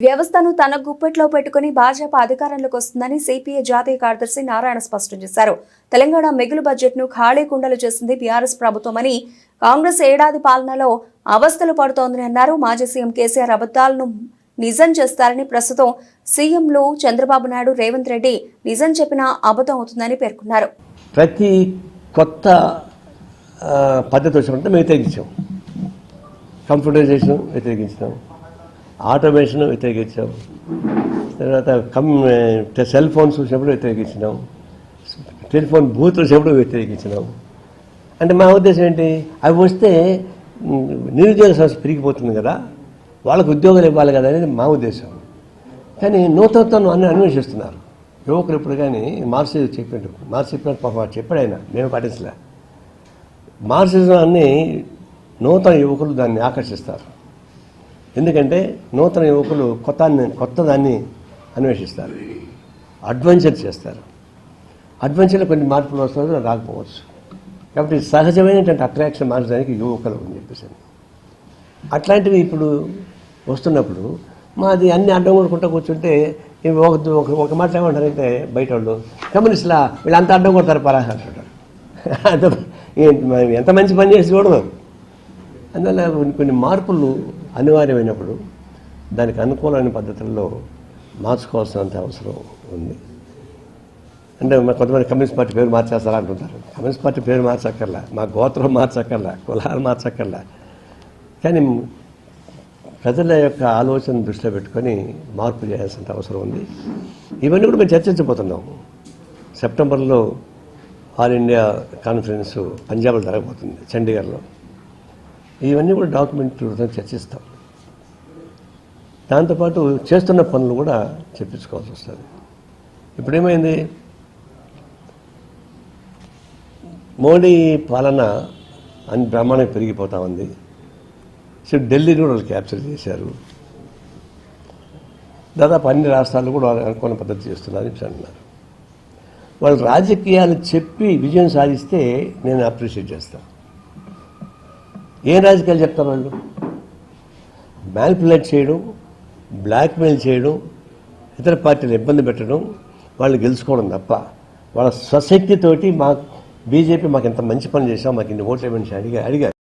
వ్యవస్థను తన గుప్పెట్లో పెట్టుకుని భాజపా అధికారంలోకి వస్తుందని సిపిఐ జాతీయ కార్యదర్శి నారాయణ స్పష్టం చేశారు. తెలంగాణ మిగులు బడ్జెట్ను ఖాళీ కుండలు చేసింది బీఆర్ఎస్ ప్రభుత్వమని కాంగ్రెస్ ఏడాది పాలనలో అవస్థలు పడుతోందని అన్నారు. మాజీ సీఎం కేసీఆర్ అబద్దాలను నిజం చేస్తారని ప్రస్తుతం సీఎంలు చంద్రబాబు నాయుడు రేవంత్ రెడ్డి నిజం చెప్పినా అబద్ధం అవుతుందని పేర్కొన్నారు. ప్రతి కొత్త పద్ధతి వచ్చినప్పుడు మేము వ్యతిరేకించాం కంప్యూటరైజేషన్ వ్యతిరేకించినాం ఆటోమేషన్ వ్యతిరేకించాం. తర్వాత కమ్ సెల్ ఫోన్స్ చూసినప్పుడు వ్యతిరేకించినాం. టెలిఫోన్ బూత్ వచ్చినప్పుడు వ్యతిరేకించినాం. అంటే మా ఉద్దేశం ఏంటి? అవి వస్తే నిరుద్యోగ సమస్య పెరిగిపోతుంది కదా. వాళ్ళకు ఉద్యోగాలు ఇవ్వాలి కదా అనేది మా ఉద్దేశం. కానీ నూతనత్వం అన్ని అన్వేషిస్తున్నారు. యువకులు ఇప్పుడు కానీ మార్క్సిజం చెప్పాడు. చెప్పినట్టు పాపం వాడు చెప్పాడు ఆయన. మేము పాటించలే. మార్క్సిజం అన్ని నూతన యువకులు దాన్ని ఆకర్షిస్తారు. ఎందుకంటే నూతన యువకులు కొత్త కొత్త దాన్ని అన్వేషిస్తారు. అడ్వెంచర్ చేస్తారు. అడ్వెంచర్లో కొన్ని మార్పులు వస్తారు రాకపోవచ్చు. కాబట్టి సహజమైనటువంటి అట్రాక్షన్ మార్చడానికి యువకులు అని చెప్పేసి అట్లాంటివి ఇప్పుడు వస్తున్నప్పుడు మాది అన్ని అడ్డం కొడుకుంటూ కూర్చుంటే ఒక ఒక- మాట ఏమంటారంటే బయట వాళ్ళు కమ్యూనిస్టులా వీళ్ళంతా అడ్డం కొడతారు పరా అంటుంటారు. అంత ఎంత మంచి పని చేసి చూడదు అందువల్ల కొన్ని కొన్ని మార్పులు అనివార్యమైనప్పుడు దానికి అనుకూలమైన పద్ధతుల్లో మార్చుకోవాల్సినంత అవసరం ఉంది. అంటే మా కొంతమంది కమ్యూనిస్ట్ పార్టీ పేరు మార్చేస్తారా అంటుంటారు. కమ్యూనిస్ట్ పార్టీ పేరు మార్చక్కర్లా. మా గోత్రం మార్చక్కర్లా. కులాలు మార్చక్కర్లా. కానీ ప్రజల యొక్క ఆలోచన దృష్టిలో పెట్టుకొని మార్పు చేయాల్సిన అవసరం ఉంది. ఇవన్నీ కూడా మేము చర్చించబోతున్నాం. సెప్టెంబర్లో ఆల్ ఇండియా కాన్ఫరెన్స్ పంజాబ్లో జరగబోతుంది చండీగఢ్లో. ఇవన్నీ కూడా డాక్యుమెంట్ చర్చిస్తాం. దాంతోపాటు చేస్తున్న పనులు కూడా చెప్పించుకోవాల్సి వస్తుంది. ఇప్పుడేమైంది? మోడీ పాలన అని బ్రహ్మాండంగా పెరిగిపోతా ఉంది. సో ఢిల్లీని కూడా వాళ్ళు క్యాప్చర్ చేశారు. దాదాపు అన్ని రాష్ట్రాలు కూడా వాళ్ళు అనుకున్న పద్ధతి చేస్తున్నారని అంటున్నారు. వాళ్ళు రాజకీయాలు చెప్పి విజయం సాధిస్తే నేను అప్రిషియేట్ చేస్తాను ఏం రాజకీయాలు చెప్తారు వాళ్ళు? మ్యానిపులేట్ చేయడం బ్లాక్మెయిల్ చేయడం ఇతర పార్టీలు ఇబ్బంది పెట్టడం వాళ్ళు గెలుచుకోవడం తప్ప వాళ్ళ స్వశక్తితోటి మా బీజేపీ మాకు ఇంత మంచి పని చేసాం మాకు ఇన్ని ఓట్లు ఇవ్వండి అడిగా అడిగారు.